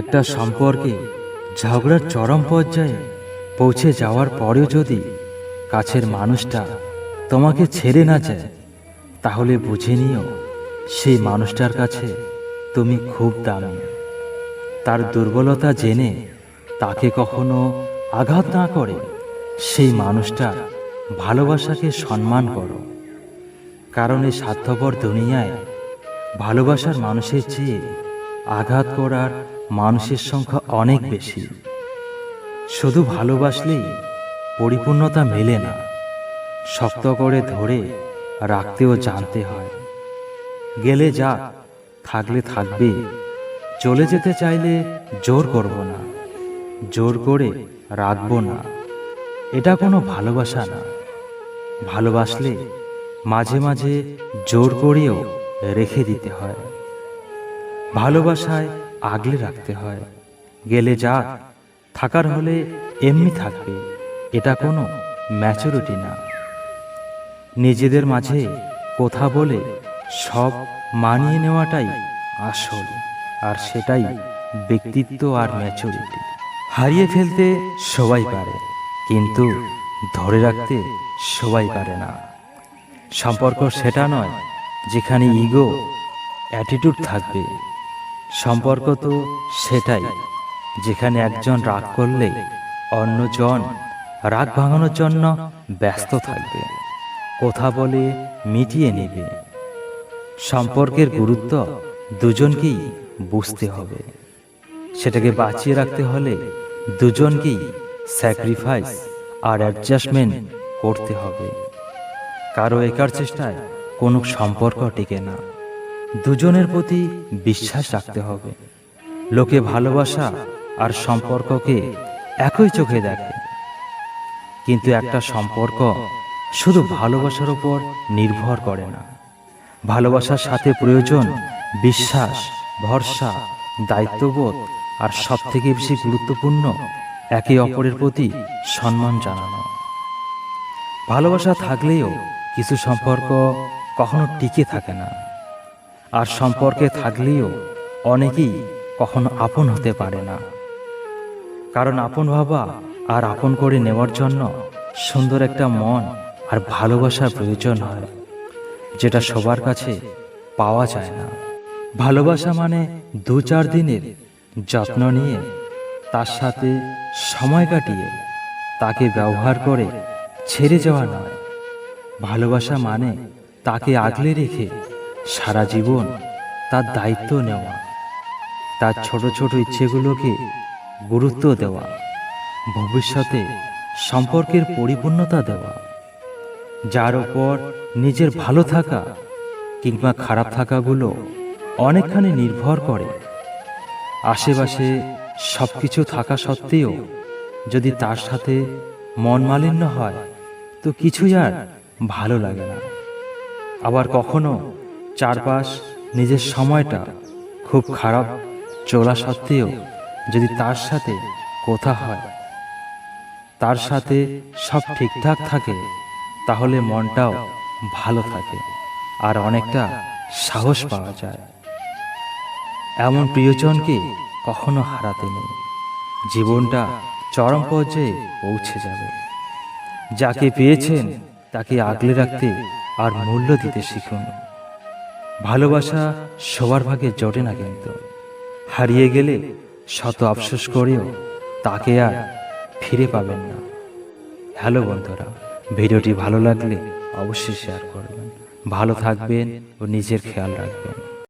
একটা সম্পর্কে ঝগড়ার চরম পর্যায়ে পৌঁছে যাওয়ার পরেও যদি কাছের মানুষটা তোমাকে ছেড়ে না যায়, তাহলে বুঝে নিও সেই মানুষটার কাছে তুমি খুব দামি। তার দুর্বলতা জেনে তাকে কখনো আঘাত না করে সেই মানুষটার ভালোবাসাকে সম্মান করো। কারণ এই স্বার্থপর দুনিয়ায় ভালোবাসার মানুষের চেয়ে আঘাত করার মানুষের সংখ্যা অনেক বেশি। শুধু ভালোবাসলেই পরিপূর্ণতা মেলে না, শক্ত করে ধরে রাখতেও জানতে হয়। গেলে যা থাকলে থাকবে, চলে যেতে চাইলে জোর করব না, জোর করে রাখব না। এটা কোনো ভালোবাসা না। ভালোবাসলে মাঝে মাঝে জোর করেও রেখে দিতে হয়। ভালোবাসায় আগলে রাখতে হয়। গেলে যা, থাকার হলে এমনি থাকবে। এটা কোনো ম্যাচুরিটি না। নিজেদের মাঝে কথা বলে সব মানিয়ে নেওয়াটাই আসল, আর সেটাই ব্যক্তিত্ব আর ম্যাচুরিটি হারিয়ে ফেলতে সবাই পারে, কিন্তু ধরে রাখতে সবাই পারে না। সম্পর্ক সেটা নয়, যেখানে ইগো অ্যাটিটিউড থাকবে। সম্পর্ক তো সেটাই, যেখানে একজন রাগ করলে অন্যজন রাগ ভাঙানোর জন্য ব্যস্ত থাকবে, কথা বলে মিটিয়ে নেবে। সম্পর্কের গুরুত্ব দুজনকেই বুঝতে হবে। সেটাকে বাঁচিয়ে রাখতে হলে দুজনকেই স্যাক্রিফাইস আর অ্যাডজাস্টমেন্ট করতে হবে। কারও একার চেষ্টায় কোনো সম্পর্ক টিকে না। দুজনের প্রতি বিশ্বাস রাখতে হবে। লোকে ভালোবাসা আর সম্পর্ককে একই চোখে দেখে। কিন্তু একটা সম্পর্ক শুধু ভালোবাসার উপর নির্ভর করে না। ভালোবাসার সাথে প্রয়োজন বিশ্বাস, ভরসা, দায়িত্ববোধ আর সব থেকে বেশি গুরুত্বপূর্ণ একে অপরের প্রতি সম্মান জানানো। ভালোবাসা থাকলেও কিছু সম্পর্ক কখনো টিকে থাকে না। আর সম্পর্কে থাকলেও অনেকেই কখনো আপন হতে পারে না। কারণ আপন ভাবা আর আপন করে নেওয়ার জন্য সুন্দর একটা মন আর ভালোবাসার প্রয়োজন হয়, যেটা সবার কাছে পাওয়া যায় না। ভালোবাসা মানে দু চার দিনের যত্ন নিয়ে তার সাথে সময় কাটিয়ে তাকে ব্যবহার করে ছেড়ে যাওয়া নয়। ভালোবাসা মানে তাকে আগলে রেখে সারা জীবন তার দায়িত্ব নেওয়া, তার ছোট ছোট ইচ্ছেগুলোকে গুরুত্ব দেওয়া, ভবিষ্যতে সম্পর্কের পরিপূর্ণতা দেওয়া, যার ওপর নিজের ভালো থাকা কিংবা খারাপ থাকাগুলো অনেকখানি নির্ভর করে। আশেপাশে সব কিছু থাকা সত্ত্বেও যদি তার সাথে মন মালিন্য হয়, তো কিছুই আর ভালো লাগে না। আবার কখনো চারপাশ, নিজের সময়টা খুব খারাপ। চলা সত্ত্বেও যদি তার সাথে কথা হয়, তার সাথে সব ঠিকঠাক থাকে, তাহলে মনটাও ভালো থাকে আর অনেকটা সাহস পাওয়া যায়। এমন প্রিয়জনকে কখনো হারাতে নেই। জীবনটা চরম পর্যায়ে পৌঁছে যাবে। যাকে পেয়েছেন, তাকে আগলে রাখতে আর মূল্য দিতে শিখুন। ভালোবাসা সবার ভাগে জটে না কিন্তু। হারিয়ে গেলে শত আফসোস করেও তাকে আর ফিরে পাবেন না। হ্যালো বন্ধুরা, ভিডিওটি ভালো লাগলে অবশ্যই শেয়ার করবেন। ভালো থাকবেন ও নিজের খেয়াল রাখবেন।